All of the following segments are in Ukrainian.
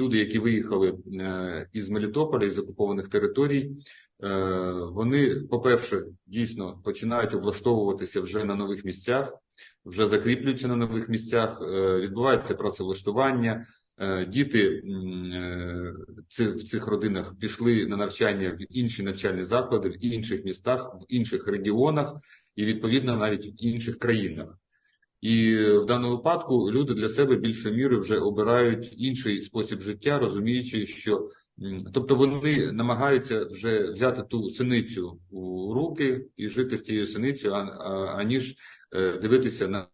люди, які виїхали е, із Мелітополя, із окупованих територій, е, вони, по-перше, дійсно починають облаштовуватися вже на нових місцях, вже закріплюються на нових місцях, е, відбувається працевлаштування. Діти в цих родинах пішли на навчання в інші навчальні заклади, в інших містах, в інших регіонах і, відповідно, навіть в інших країнах. І в даному випадку люди для себе більшою мірою вже обирають інший спосіб життя, розуміючи, що тобто вони намагаються вже взяти ту синицю у руки і жити з тією синицею, аніж е, дивитися на,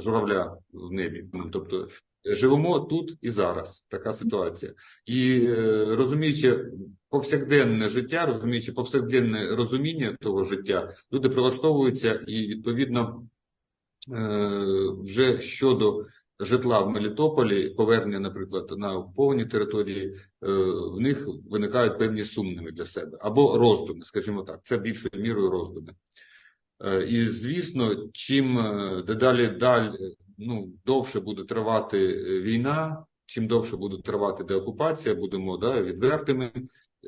журавля в небі. Тобто е, живемо тут і зараз. Така ситуація. І е, розуміючи повсякденне життя, розуміючи повсякденне розуміння того життя, люди прилаштовуються і відповідно. Е, вже щодо житла в Мелітополі, повернення, наприклад, на окуповані території, е, в них виникають певні сумніви для себе або роздуми, скажімо так, це більшою мірою роздуми. Е, І звісно, чим дедалі даль, ну, довше буде тривати війна, чим довше буде тривати деокупація, будемо да, відвертими,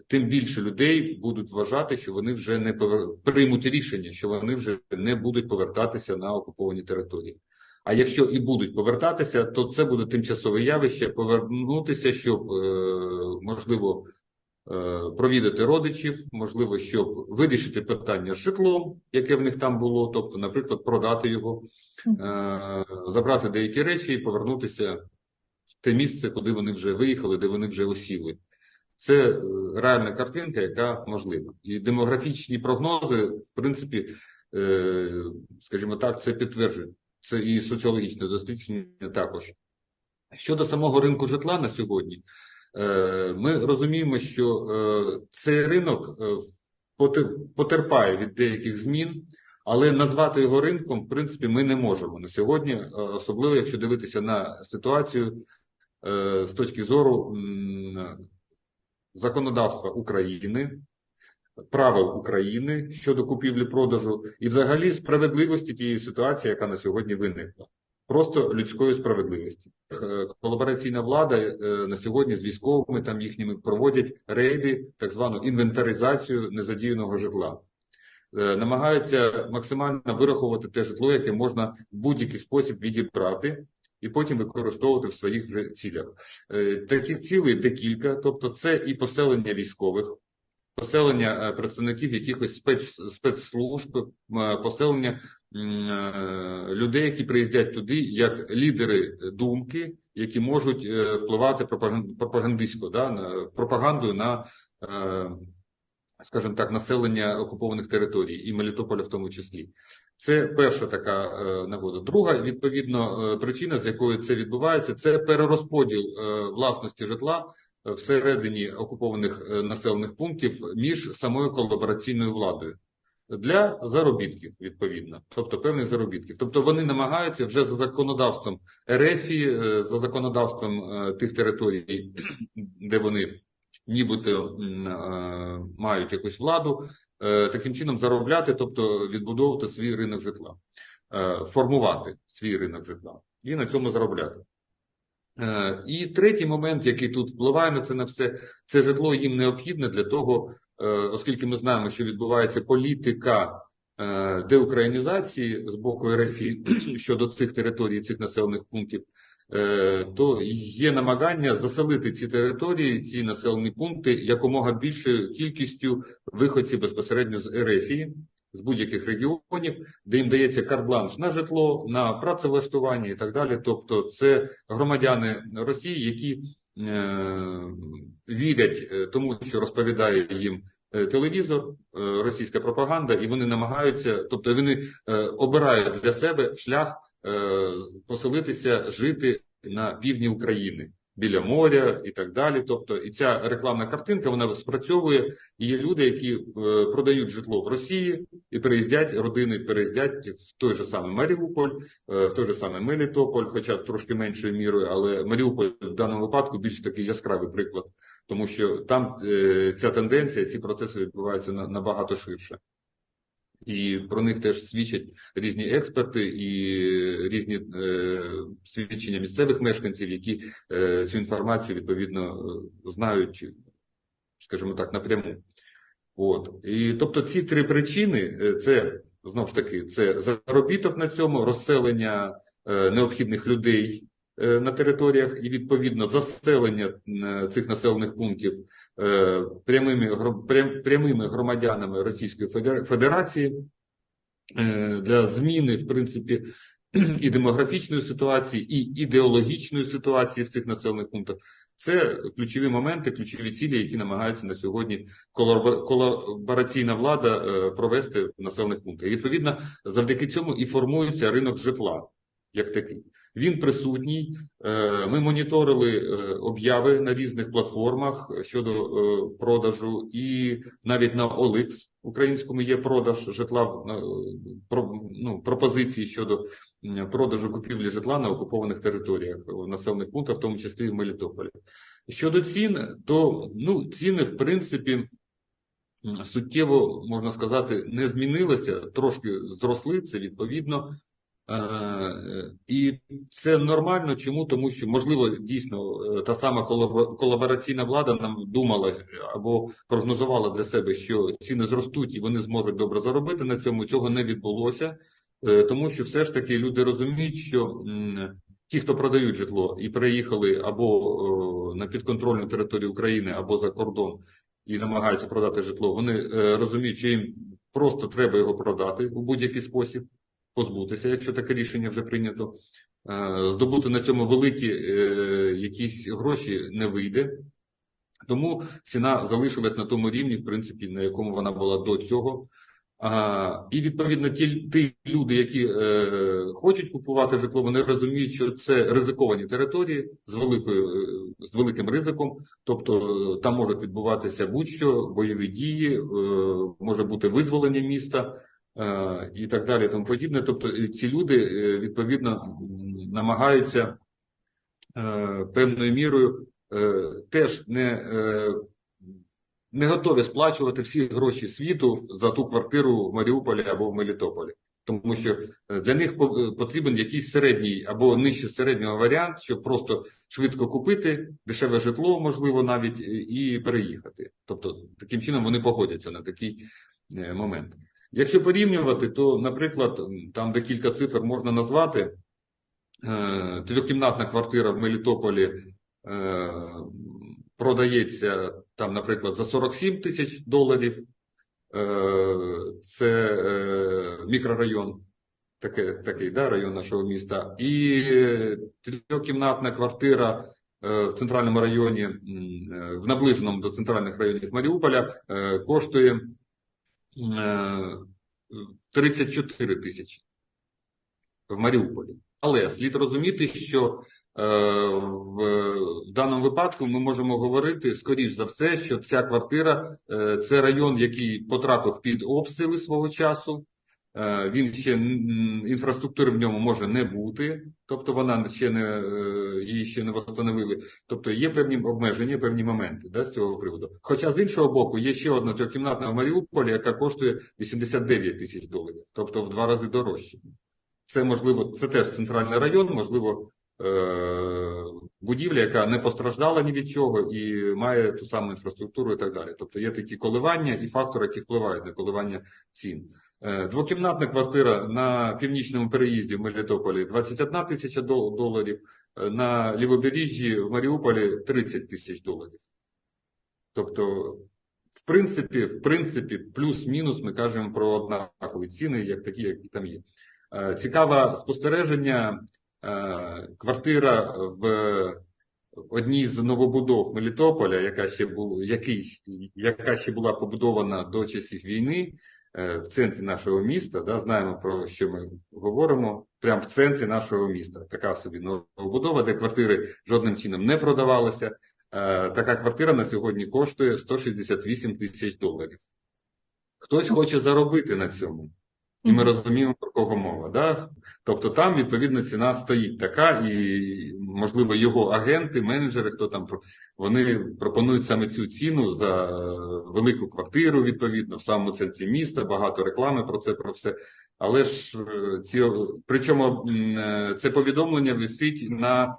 тим більше людей будуть вважати, що вони вже не повер... приймуть рішення, що вони вже не будуть повертатися на окуповані території. А якщо і будуть повертатися, то це буде тимчасове явище повернутися, щоб е, можливо е, провідати родичів, можливо, щоб вирішити питання з житлом, яке в них там було, тобто, наприклад, продати його, е, забрати деякі речі і повернутися в те місце, куди вони вже виїхали, де вони вже осіли. Це е, реальна картинка, яка можлива. І демографічні прогнози, в принципі, е, скажімо так, це підтверджують. Це і соціологічне дослідження також. Щодо самого ринку житла на сьогодні, е, ми розуміємо, що цей ринок потерпає від деяких змін, але назвати його ринком, в принципі, ми не можемо на сьогодні, особливо якщо дивитися на ситуацію з точки зору законодавства України, правил України щодо купівлі-продажу і взагалі справедливості тієї ситуації, яка на сьогодні виникла. Просто людської справедливості. Е, Колабораційна влада е, на сьогодні з військовими там їхніми проводять рейди, так звану інвентаризацію незадіяного житла. Е, Намагаються максимально вирахувати те житло, яке можна в будь-який спосіб відібрати і потім використовувати в своїх вже цілях. Е, Таких цілей декілька, тобто це і поселення військових, поселення е, представників якихось спец, спецслужб, е, поселення людей, які приїздять туди як лідери думки, які можуть впливати пропаган- пропагандистсько, да, на, пропагандою на, скажімо так, населення окупованих територій і Мелітополя в тому числі. Це перша така е, нагода. Друга, відповідно, е, причина, з якою це відбувається, це перерозподіл е, власності житла всередині окупованих населених пунктів між самою колабораційною владою для заробітків, відповідно, тобто певних заробітків. Тобто вони намагаються вже за законодавством РФі, е, за законодавством тих територій, де вони нібито е, мають якусь владу, е, таким чином заробляти, тобто відбудовувати свій ринок житла, е, формувати свій ринок житла і на цьому заробляти. І третій момент, який тут впливає на це на все, це житло їм необхідне для того, оскільки ми знаємо, що відбувається політика деукраїнізації з боку РФ щодо цих територій, цих населених пунктів, то є намагання заселити ці території, ці населені пункти якомога більшою кількістю виходців безпосередньо з РФ, з будь-яких регіонів, де їм дається карт-бланш на житло, на працевлаштування і так далі. Тобто, це громадяни Росії, які е, вірять е, тому, що розповідає їм е, телевізор, е, російська пропаганда, і вони намагаються, тобто вони е, обирають для себе шлях е, поселитися, жити на півдні України. Біля моря і так далі. Тобто, і ця рекламна картинка вона спрацьовує. Є люди, які е, продають житло в Росії і переїздять, родини переїздять в той же самий Маріуполь, е, в той же самий Мелітополь, хоча трошки меншою мірою, але Маріуполь в даному випадку більш такий яскравий приклад, тому що там е, ця тенденція, ці процеси відбуваються на- набагато ширше. І про них теж свідчать різні експерти і різні е, свідчення місцевих мешканців, які е, цю інформацію відповідно е, знають, скажімо так, напряму. От. І тобто ці три причини е, це знову ж таки це заробіток на цьому, розселення е, необхідних людей на територіях і відповідно заселення е, цих населених пунктів е, прямими, прямими громадянами Російської Федер- Федерації е, для зміни, в принципі, і демографічної ситуації, і ідеологічної ситуації в цих населених пунктах. Це ключові моменти, ключові цілі, які намагається на сьогодні колабо- колабораційна влада е, провести в населених пунктах. Відповідно, завдяки цьому і формується ринок житла як такий. Він присутній. Е, Ми моніторили е, обяви на різних платформах щодо е, продажу, і навіть на OLX українському є продаж житла, ну, пропозиції щодо продажу купівлі житла на окупованих територіях в населених пунктах, в тому числі і в Мелітополі. Щодо цін, то ну, ціни, в принципі, суттєво, можна сказати, не змінилися, трошки зросли, це відповідно. Е, І це нормально. Чому? Тому що, можливо, дійсно е, та сама колабораційна влада нам думала або прогнозувала для себе, що ціни зростуть і вони зможуть добре заробити на цьому. Цього не відбулося, е, тому що все ж таки люди розуміють, що ті, хто продають житло і переїхали або на підконтрольну територію України, або за кордон і намагаються продати житло, вони розуміють, що їм просто треба його продати у будь-який спосіб позбутися, якщо таке рішення вже прийнято. Е, Здобути на цьому великі е, якісь гроші не вийде. Тому ціна залишилась на тому рівні, в принципі, на якому вона була до цього. І відповідно ті, ті люди, які е, хочуть купувати житло, вони розуміють, що це ризиковані території з великою з великим ризиком. Тобто там можуть відбуватися будь-що, бойові дії, може бути визволення міста і так далі, тому подібне. Тобто е, ці люди е, відповідно намагаються е, певною мірою е, теж не, е, не готові сплачувати всі гроші світу за ту квартиру в Маріуполі або в Мелітополі. Тому що е, для них потрібен якийсь середній або нижче середнього варіант, щоб просто швидко купити дешеве житло, можливо, навіть і- переїхати. Тобто, таким чином вони погодяться на такий е, момент. Якщо порівнювати, то, наприклад, там декілька цифр можна назвати. Е, Трьохкімнатна квартира в Мелітополі е, продається там, наприклад, за 47 тисяч доларів. Е, Це мікрорайон, таке, такий да, район нашого міста. І трьохкімнатна квартира в центральному районі, в наближеному до центральних районів Маріуполя, коштує 34 тисячі в Маріуполі. Але слід розуміти, що е, в, даному випадку ми можемо говорити, скоріш за все, що ця квартира е, це район, який потрапив під обстріли свого часу. Е, він ще інфраструктури в ньому може не бути, тобто вона ще не е, її ще не встановили. Тобто є певні обмеження, певні моменти да, з цього приводу. Хоча з іншого боку, є ще одна трьохкімнатна в Маріуполі, яка коштує 89 тисяч доларів, тобто в два рази дорожче. Це можливо, це теж центральний район, можливо, е, будівля, яка не постраждала ні від чого і має ту саму інфраструктуру і так далі. Тобто є такі коливання і фактори, які впливають на коливання цін. Е, Двокімнатна квартира на північному переїзді в Мелітополі 21 тисяча доларів, е, на лівобережжі в Маріуполі 30 тисяч доларів. Тобто, в принципі, в принципі, плюс-мінус ми кажемо про однакові ціни, як такі, які там є. Е, Цікаве спостереження. Квартира в одній з новобудов Мелітополя, яка ще була, який, яка ще була побудована до часів війни, в центрі нашого міста. Да, знаємо про що ми говоримо. Прямо в центрі нашого міста. Така собі новобудова, де квартири жодним чином не продавалися. Е, Така квартира на сьогодні коштує 168 тисяч доларів. Хтось хоче заробити на цьому. І ми розуміємо, про кого мова. Да? Тобто там, відповідно, ціна стоїть така, і, можливо, його агенти, менеджери, хто там, вони пропонують саме цю ціну за велику квартиру, відповідно, в самому центрі міста, багато реклами про це, про все. Але ж е, ці, причому е, це повідомлення висить на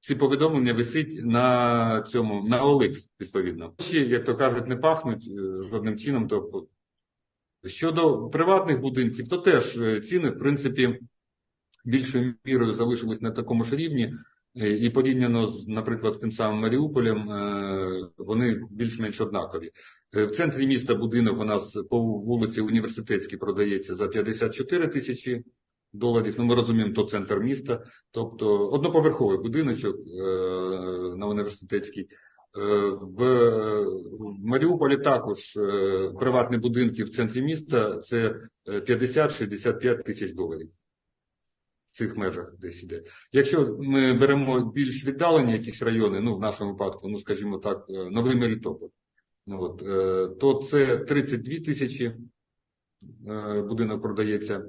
ці повідомлення висить на цьому на OLX, відповідно. Ще, як то кажуть, не пахнуть е, жодним чином. Тобто, щодо приватних будинків, то теж е, ціни, в принципі, більшою мірою залишились на такому ж рівні. Е, І порівняно з, наприклад, з тим самим Маріуполем, е, вони більш-менш однакові. В центрі міста будинок у нас по вулиці Університетській продається за 54 тисячі доларів. Ну, ми розуміємо, то центр міста. Тобто одноповерховий будиночок на університетській. Е, В в Маріуполі також е, приватні будинки в центрі міста це е, 50-65 тисяч доларів. В цих межах десь іде. Якщо ми беремо більш віддалені якісь райони, ну в нашому випадку, ну скажімо так, е, Новий Мелітополь, ну, от, е, то це 32 тисячі е, будинок продається.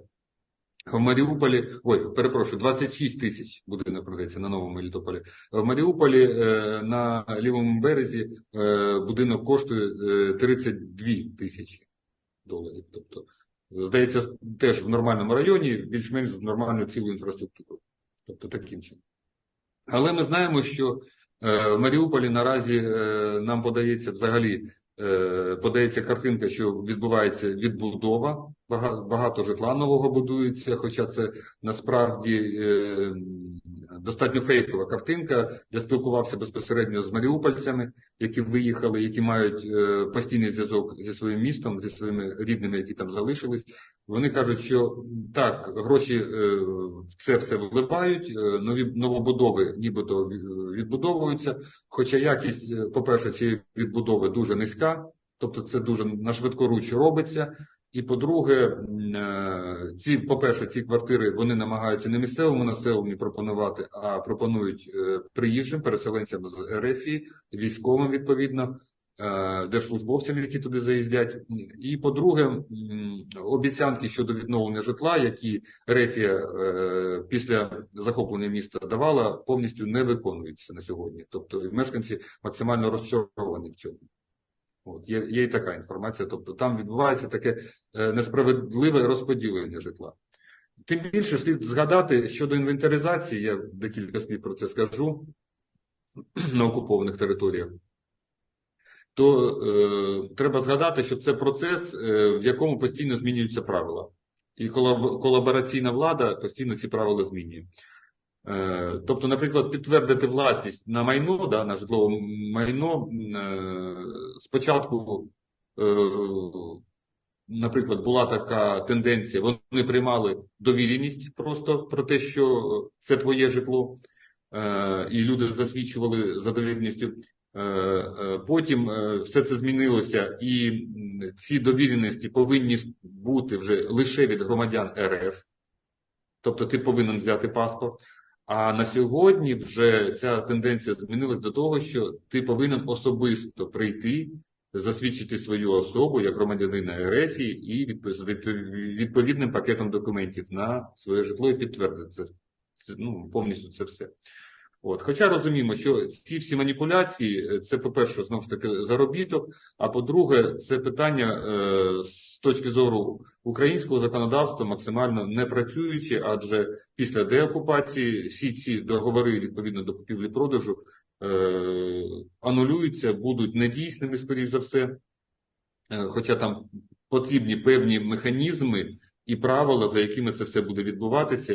В Маріуполі, ой, перепрошую, 26 тисяч будинок продається на Новому Мелітополі. В Маріуполі е, на лівому березі е, будинок коштує е, 32 тисячі доларів. Тобто, здається, теж в нормальному районі, більш-менш з нормальною цілою інфраструктурою. Тобто таким чином. Але ми знаємо, що е, в Маріуполі наразі е, нам подається взагалі е, подається картинка, що відбувається відбудова, багато житла нового будується, хоча це насправді е, достатньо фейкова картинка. Я спілкувався безпосередньо з маріупольцями, які виїхали, які мають е, постійний зв'язок зі своїм містом, зі своїми рідними, які там залишились. Вони кажуть, що так, гроші е, в це все вливають, е, нові новобудови нібито відбудовуються. Хоча якість, е, по-перше, цієї відбудови дуже низька, тобто це дуже на швидкоруч робиться. І по-друге, е, ці, по-перше, ці квартири вони намагаються не місцевому населенню пропонувати, а пропонують е, приїжджим переселенцям з РФІ, військовим відповідно, е, держслужбовцям, які туди заїздять. І по-друге, обіцянки щодо відновлення житла, які Рефія після захоплення міста давала, повністю не виконуються на сьогодні. Тобто мешканці максимально розчаровані в цьому. От, є, є і така інформація. Тобто там відбувається таке е, несправедливе розподілення житла. Тим більше слід згадати щодо інвентаризації, я декілька слів про це скажу на окупованих територіях. То е, треба згадати, що це процес, е, в якому постійно змінюються правила. І колаб- колабораційна влада постійно ці правила змінює. Е, Тобто, наприклад, підтвердити власність на майно, да, на житлове майно, е, спочатку, е, наприклад, була така тенденція, вони приймали довіреність просто про те, що це твоє житло, і люди засвідчували за довіреністю. Потім все це змінилося, і ці довіреності повинні бути вже лише від громадян РФ. Тобто ти повинен взяти паспорт. А на сьогодні вже ця тенденція змінилась до того, що ти повинен особисто прийти, засвідчити свою особу як громадянина РФ і з відповідним пакетом документів на своє житло і підтвердити це, ну, повністю це все. От. Хоча розуміємо, що ці всі маніпуляції, е, це, по-перше, знову ж таки, заробіток, а по-друге, це питання е, з точки зору українського законодавства максимально не працюючі, адже після деокупації всі ці договори відповідно до купівлі-продажу е, анулюються, будуть недійсними, скоріш за все. Хоча там потрібні певні механізми і правила, за якими це все буде відбуватися.